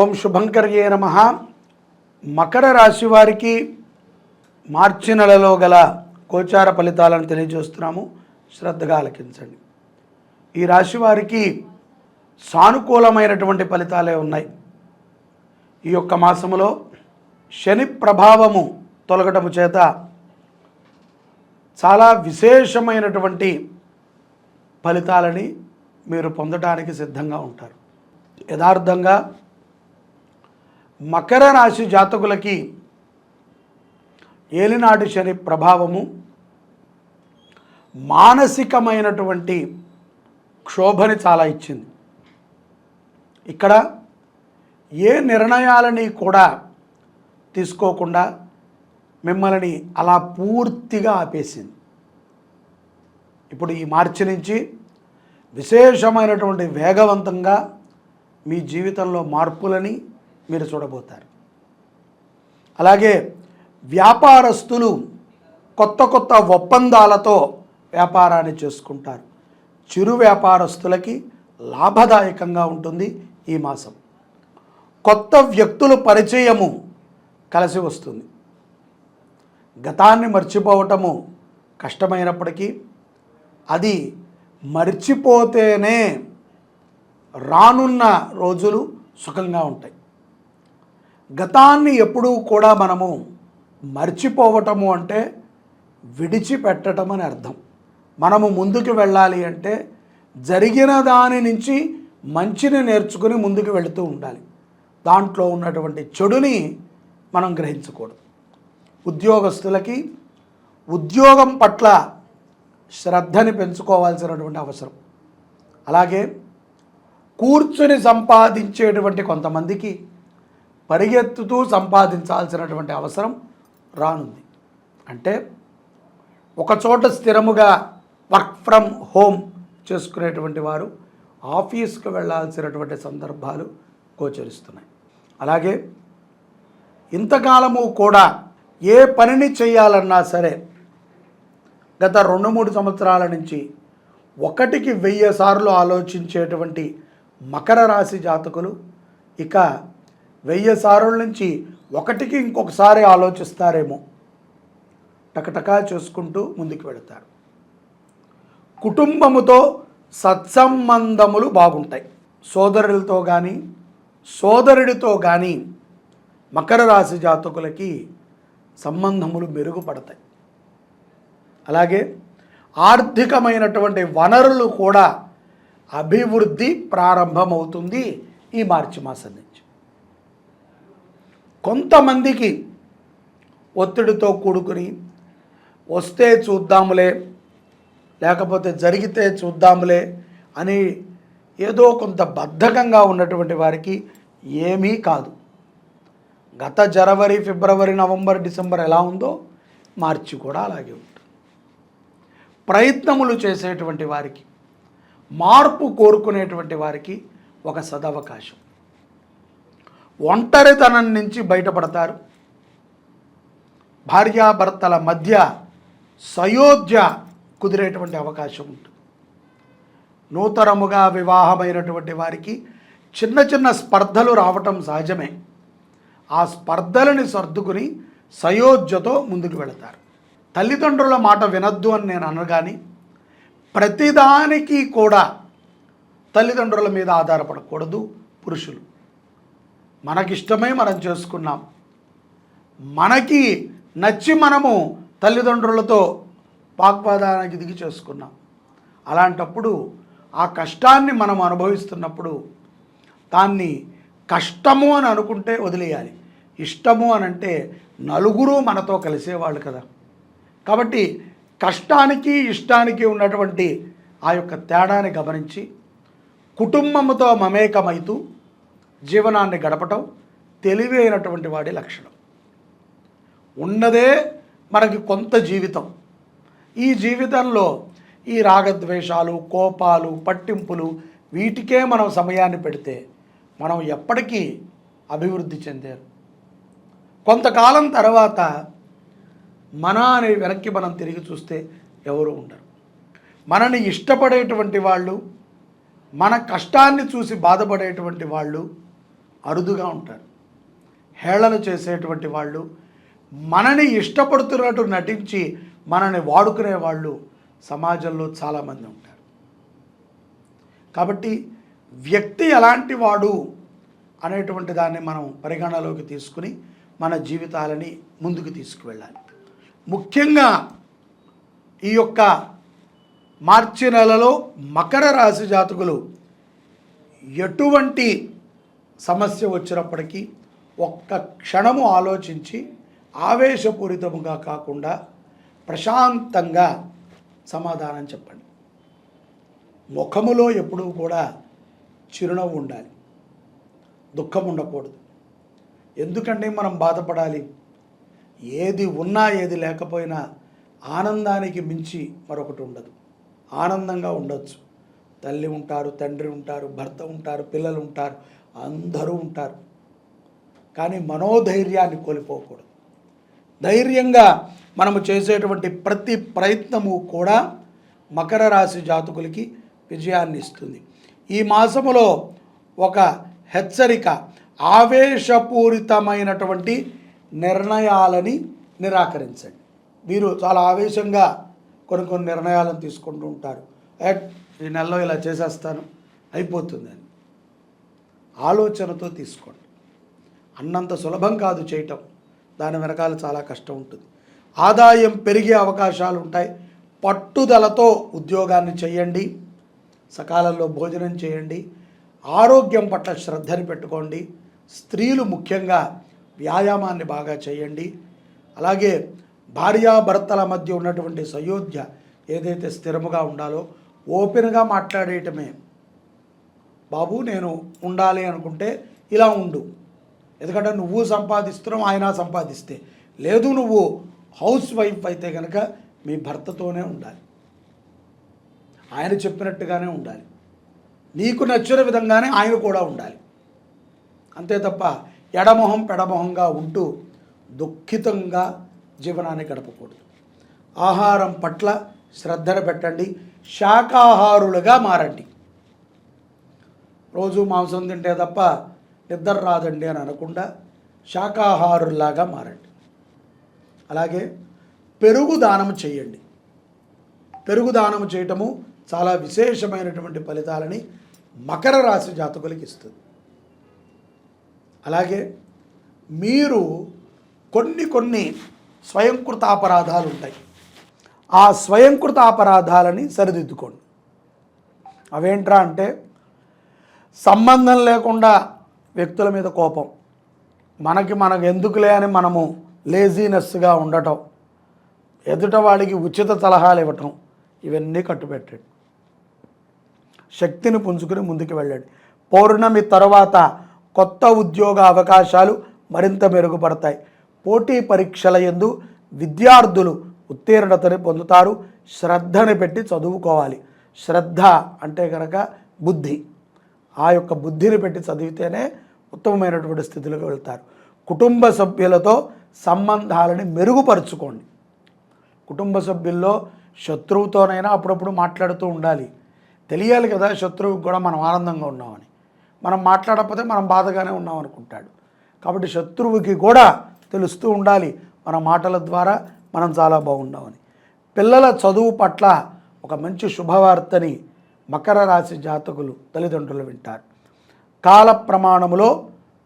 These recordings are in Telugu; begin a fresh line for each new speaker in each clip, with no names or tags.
ఓం శుభంకర్యే నమ. మకర రాశి వారికి మార్చి నెలలో గల గోచార ఫలితాలను తెలియజేస్తున్నాము. శ్రద్ధగా ఆలకించండి. ఈ రాశి వారికి సానుకూలమైనటువంటి ఫలితాలే ఉన్నాయి. ఈ యొక్క మాసములో శని ప్రభావము తొలగటము చేత చాలా విశేషమైనటువంటి ఫలితాలని మీరు పొందడానికి సిద్ధంగా ఉంటారు. యథార్థంగా మకర రాశి జాతకులకి ఏలినాటి శని ప్రభావము మానసికమైనటువంటి క్షోభని చాలా ఇచ్చింది. ఇక్కడ ఏ నిర్ణయాలని కూడా తీసుకోకుండా మిమ్మల్ని అలా పూర్తిగా ఆపేసింది. ఇప్పుడు ఈ మార్చి నుంచి విశేషమైనటువంటి వేగవంతంగా మీ జీవితంలో మార్పులని మీరు చూడబోతారు. అలాగే వ్యాపారస్తులు కొత్త కొత్త ఒప్పందాలతో వ్యాపారాన్ని చేసుకుంటారు. చిరు వ్యాపారస్తులకి లాభదాయకంగా ఉంటుంది ఈ మాసం. కొత్త వ్యక్తుల పరిచయము కలిసి వస్తుంది. గతాన్ని మర్చిపోవటము కష్టమైనప్పటికీ అది మర్చిపోతేనే రానున్న రోజులు సుఖంగా ఉంటాయి. గతాన్ని ఎప్పుడూ కూడా మనము మర్చిపోవటము అంటే విడిచిపెట్టడం అని అర్థం. మనము ముందుకు వెళ్ళాలి అంటే జరిగిన దాని నుంచి మంచిని నేర్చుకుని ముందుకు వెళుతూ ఉండాలి. దాంట్లో ఉన్నటువంటి చెడుని మనం గ్రహించకూడదు. ఉద్యోగస్తులకి ఉద్యోగం పట్ల శ్రద్ధని పెంచుకోవాల్సినటువంటి అవసరం. అలాగే కూర్చుని సంపాదించేటువంటి కొంతమందికి పరిగెత్తుతూ సంపాదించాల్సినటువంటి అవసరం రానుంది. అంటే ఒకచోట స్థిరముగా వర్క్ ఫ్రమ్ హోమ్ చేసుకునేటువంటి వారు ఆఫీస్కి వెళ్ళాల్సినటువంటి సందర్భాలు గోచరిస్తున్నాయి. అలాగే ఇంతకాలము కూడా ఏ పనిని చేయాలన్నా సరే గత రెండు మూడు సంవత్సరాల నుంచి ఒకటికి వెయ్యి సార్లు ఆలోచించేటువంటి మకర రాశి జాతకులు ఇక వెయ్యి సార్ల నుంచి ఒకటికి ఇంకొకసారి ఆలోచిస్తారేమో. టకటకా చేసుకుంటూ ముందుకు వెళతారు. కుటుంబముతో సత్సంబంధములు బాగుంటాయి. సోదరులతో కానీ సోదరుడితో కానీ మకర రాశి జాతకులకి సంబంధములు మెరుగుపడతాయి. అలాగే ఆర్థికమైనటువంటి వనరులు కూడా అభివృద్ధి ప్రారంభమవుతుంది ఈ మార్చి మాసం నుంచి. కొంతమందికి ఒత్తిడితో కూడుకుని వస్తే చూద్దాములే లేకపోతే జరిగితే చూద్దాములే అని ఏదో కొంత బద్ధకంగా ఉన్నటువంటి వారికి ఏమీ కాదు. గత జనవరి ఫిబ్రవరి నవంబర్ డిసెంబర్ ఎలా ఉందో మార్చి కూడా అలాగే ఉంటుంది. ప్రయత్నములు చేసేటువంటి వారికి మార్పు కోరుకునేటువంటి వారికి ఒక సదవకాశం. ఒంటరితనం నుంచి బయటపడతారు. భార్యాభర్తల మధ్య సయోధ్య కుదిరేటువంటి అవకాశం ఉంటుంది. నూతనముగా వివాహమైనటువంటి వారికి చిన్న చిన్న స్పర్ధలు రావటం సహజమే. ఆ స్పర్ధలని సర్దుకుని సయోధ్యతో ముందుకు వెళతారు. తల్లిదండ్రుల మాట వినద్దు అని నేను అనగాని ప్రతిదానికి కూడా తల్లిదండ్రుల మీద ఆధారపడకూడదు పురుషులు. మనకిష్టమే మనం చేసుకున్నాం. మనకి నచ్చి మనము తల్లిదండ్రులతో వాగ్వాదానికి దిగి చేసుకున్నాం. అలాంటప్పుడు ఆ కష్టాన్ని మనం అనుభవిస్తున్నప్పుడు దాన్ని కష్టము అని అనుకుంటే వదిలేయాలి. ఇష్టము అని అంటే నలుగురు మనతో కలిసేవాళ్ళు కదా. కాబట్టి కష్టానికి ఇష్టానికి ఉన్నటువంటి ఆ యొక్క తేడాని గమనించి కుటుంబంతో మమేకమైతూ జీవనాన్ని గడపటం తెలివైనటువంటి వాడి లక్షణం. ఉన్నదే మనకి కొంత జీవితం. ఈ జీవితంలో ఈ రాగద్వేషాలు కోపాలు పట్టింపులు వీటికే మనం సమయాన్ని పెడితే మనం ఎప్పటికీ అభివృద్ధి చెందారు. కొంతకాలం తర్వాత మన అనే వెనక్కి మనం తిరిగి చూస్తే ఎవరు ఉండరు. మనని ఇష్టపడేటువంటి వాళ్ళు మన కష్టాన్ని చూసి బాధపడేటువంటి వాళ్ళు అరుదుగా ఉంటారు. హేళన చేసేటువంటి వాళ్ళు మనని ఇష్టపడుతున్నట్టు నటించి మనని వాడుకునే వాళ్ళు సమాజంలో చాలామంది ఉంటారు. కాబట్టి వ్యక్తి ఎలాంటి వాడు అనేటువంటి దాన్ని మనం పరిగణలోకి తీసుకుని మన జీవితాలని ముందుకు తీసుకువెళ్ళాలి. ముఖ్యంగా ఈ యొక్క మార్చి నెలలో మకర రాశి జాతకులు ఎటువంటి సమస్య వచ్చినప్పటికీ ఒక్క క్షణము ఆలోచించి ఆవేశపూరితముగా కాకుండా ప్రశాంతంగా సమాధానం చెప్పండి. ముఖములో ఎప్పుడూ కూడా చిరునవ్వు ఉండాలి. దుఃఖం ఉండకూడదు. ఎందుకంటే మనం బాధపడాలి? ఏది ఉన్నా ఏది లేకపోయినా ఆనందానికి మించి మరొకటి ఉండదు. ఆనందంగా ఉండొచ్చు. తల్లి ఉంటారు తండ్రి ఉంటారు భర్త ఉంటారు పిల్లలు ఉంటారు. అందరూ ఉంటారు. కానీ మనోధైర్యాన్ని కోల్పోకూడదు. ధైర్యంగా మనము చేసేటువంటి ప్రతి ప్రయత్నము కూడా మకర రాశి జాతకులకి విజయాన్ని ఇస్తుంది. ఈ మాసములో ఒక హెచ్చరిక ఆవేశపూరితమైనటువంటి నిర్ణయాలని నిరాకరించండి. మీరు చాలా ఆవేశంగా కొన్ని కొన్ని నిర్ణయాలను తీసుకుంటూ ఉంటారు. ఈ నెలలో ఇలా చేసేస్తాను అయిపోతుందని ఆలోచనతో తీసుకోండి. అన్నంత సులభం కాదు చేయటం. దాని వెనకాల చాలా కష్టం ఉంటుంది. ఆదాయం పెరిగే అవకాశాలు ఉంటాయి. పట్టుదలతో ఉద్యోగాన్ని చేయండి. సకాలంలో భోజనం చేయండి. ఆరోగ్యం పట్ల శ్రద్ధని పెట్టుకోండి. స్త్రీలు ముఖ్యంగా వ్యాయామాన్ని బాగా చేయండి. అలాగే భార్యాభర్తల మధ్య ఉన్నటువంటి సయోధ్య ఏదైతే స్థిరముగా ఉండాలో ఓపెన్గా మాట్లాడేయటమే బాబు నేను ఉండాలి అనుకుంటే ఇలా ఉండు. ఎందుకంటే నువ్వు సంపాదిస్తున్నావు ఆయన సంపాదిస్తే. లేదు నువ్వు హౌస్ వైఫ్ అయితే కనుక మీ భర్తతోనే ఉండాలి. ఆయన చెప్పినట్టుగానే ఉండాలి. నీకు నచ్చిన విధంగానే ఆయన కూడా ఉండాలి. అంతే తప్ప ఎడమొహం పెడమొహంగా ఉంటూ దుఃఖితంగా జీవనాన్ని గడపకూడదు. ఆహారం పట్ల శ్రద్ధను పెట్టండి. శాకాహారులుగా మారండి. రోజు మాంసం తింటే తప్ప నిద్ర రాదండి అని అనకుండా శాకాహారుల్లాగా మారండి. అలాగే పెరుగు దానం చేయండి. పెరుగు దానం చేయటము చాలా విశేషమైనటువంటి ఫలితాలని మకర రాశి జాతకులకి ఇస్తుంది. అలాగే మీరు కొన్ని కొన్ని స్వయంకృత అపరాధాలు ఉంటాయి. ఆ స్వయంకృత అపరాధాలని సరిదిద్దుకోండి. అవేంట్రా అంటే సంబంధం లేకుండా వ్యక్తుల మీద కోపం. మనకి మనకు ఎందుకులే అని మనము లేజీనెస్గా ఉండటం ఎదుట వాడికి ఉచిత సలహాలు ఇవ్వటం ఇవన్నీ కట్టుపెట్టాడు శక్తిని పుంజుకుని ముందుకు వెళ్ళండి. పౌర్ణమి తర్వాత కొత్త ఉద్యోగ అవకాశాలు మరింత మెరుగుపడతాయి. పోటీ పరీక్షల యందు విద్యార్థులు ఉత్తీర్ణతని పొందుతారు. శ్రద్ధని పెట్టి చదువుకోవాలి. శ్రద్ధ అంటే కనుక బుద్ధి. ఆ యొక్క బుద్ధిని పెట్టి చదివితేనే ఉత్తమమైనటువంటి స్థితిలోకి వెళ్తారు. కుటుంబ సభ్యులతో సంబంధాలని మెరుగుపరుచుకోండి. కుటుంబ సభ్యుల్లో శత్రువుతోనైనా అప్పుడప్పుడు మాట్లాడుతూ ఉండాలి. తెలియాలి కదా శత్రువుకి కూడా మనం ఆనందంగా ఉన్నామని. మనం మాట్లాడకపోతే మనం బాధగానే ఉన్నాం అనుకుంటాడు కాబట్టి శత్రువుకి కూడా తెలుస్తూ ఉండాలి మన మాటల ద్వారా మనం చాలా బాగున్నామని పిల్లల చదువు పట్ల ఒక మంచి శుభవార్తని మకర రాశి జాతకులు తల్లిదండ్రులు వింటారు. కాల ప్రమాణములో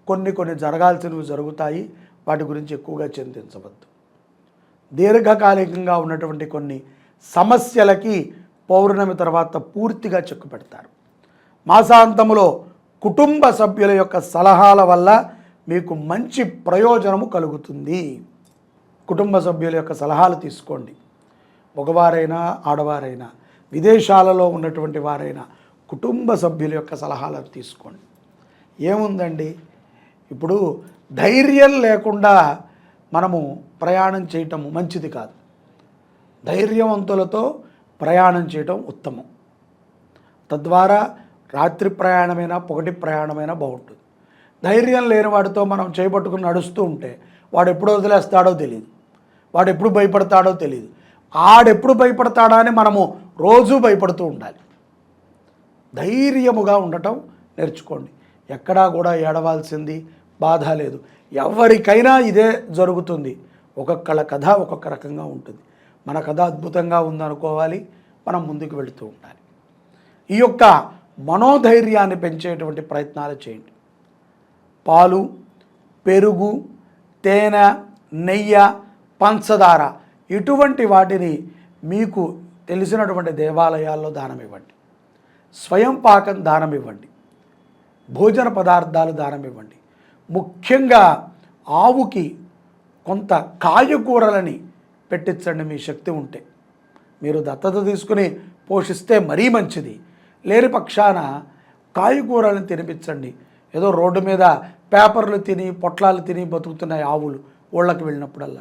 కొన్ని కొన్ని జరగాల్సినవి జరుగుతాయి. వాటి గురించి ఎక్కువగా చింతించవద్దు. దీర్ఘకాలికంగా ఉన్నటువంటి కొన్ని సమస్యలకి పౌర్ణమి తర్వాత పూర్తిగా చెక్కు పెడతారు మాసాంతములో కుటుంబ సభ్యుల యొక్క సలహాల వల్ల మీకు మంచి ప్రయోజనము కలుగుతుంది. కుటుంబ సభ్యుల యొక్క సలహాలు తీసుకోండి. మగవారైనా ఆడవారైనా విదేశాలలో ఉన్నటువంటి వారైన కుటుంబ సభ్యుల యొక్క సలహాలను తీసుకోండి. ఏముందండి? ఇప్పుడు ధైర్యం లేకుండా మనము ప్రయాణం చేయటం మంచిది కాదు. ధైర్యవంతులతో ప్రయాణం చేయటం ఉత్తమం. తద్వారా రాత్రి ప్రయాణమైనా పొగటి ప్రయాణమైనా బాగుంటుంది. ధైర్యం లేని వాడితో మనం చేపట్టుకుని నడుస్తూ ఉంటే వాడు ఎప్పుడు వదిలేస్తాడో తెలియదు వాడు ఎప్పుడు భయపడతాడో తెలియదు ఆడెప్పుడు భయపడతాడా అని మనము రోజు భయపడుతూ ఉండాలి. ధైర్యముగా ఉండటం నేర్చుకోండి. ఎక్కడా కూడా ఏడవాల్సింది బాధ లేదు. ఎవరికైనా ఇదే జరుగుతుంది. ఒక్కొక్కళ్ళ కథ ఒక్కొక్క రకంగా ఉంటుంది. మన కథ అద్భుతంగా ఉందనుకోవాలి. మనం ముందుకు వెళుతూ ఉండాలి. ఈ యొక్క మనోధైర్యాన్ని పెంచేటువంటి ప్రయత్నాలు చేయండి. పాలు పెరుగు తేనె నెయ్యి పంచదార ఇటువంటి వాటిని మీకు తెలిసినటువంటి దేవాలయాల్లో దానం ఇవ్వండి. స్వయం పాకం దానం ఇవ్వండి. భోజన పదార్థాలు దానం ఇవ్వండి. ముఖ్యంగా ఆవుకి కొంత కాయకూరలని పెట్టించండి మీ శక్తి ఉంటే. మీరు దత్తత తీసుకుని పోషిస్తే మరీ మంచిది. లేని పక్షాన కాయకూరలను తినిపించండి. ఏదో రోడ్డు మీద పేపర్లు తిని పొట్లాలు తిని బతుకుతున్నాయి ఆవులు ఊళ్ళకి వెళ్ళినప్పుడల్లా.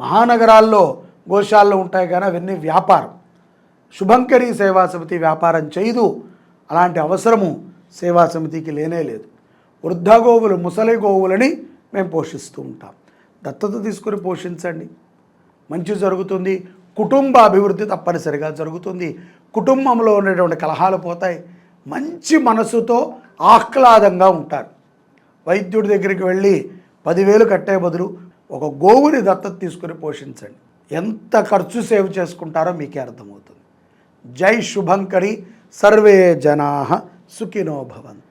మహానగరాల్లో గోశాల్లో ఉంటాయి కానీ అవన్నీ వ్యాపారం. శుభంకరి సేవా సమితి వ్యాపారం చేయదు. అలాంటి అవసరము సేవా సమితికి లేనే లేదు. వృద్ధ గోవులు ముసలి గోవులని మేము పోషిస్తూ ఉంటాం. దత్తత తీసుకొని పోషించండి. మంచి జరుగుతుంది. కుటుంబ అభివృద్ధి తప్పనిసరిగా జరుగుతుంది. కుటుంబంలో ఉండేటువంటి కలహాలు పోతాయి. మంచి మనసుతో ఆహ్లాదంగా ఉంటారు. వైద్యుడి దగ్గరికి వెళ్ళి పదివేలు కట్టే బదులు ఒక గోవుని దత్తత తీసుకొని పోషించండి. ఎంత ఖర్చు సేవ్ చేసుకుంటారో మీకే అర్థమవుతుంది. జై శుభంకరి సర్వే జనా సుఖినో భవంతు.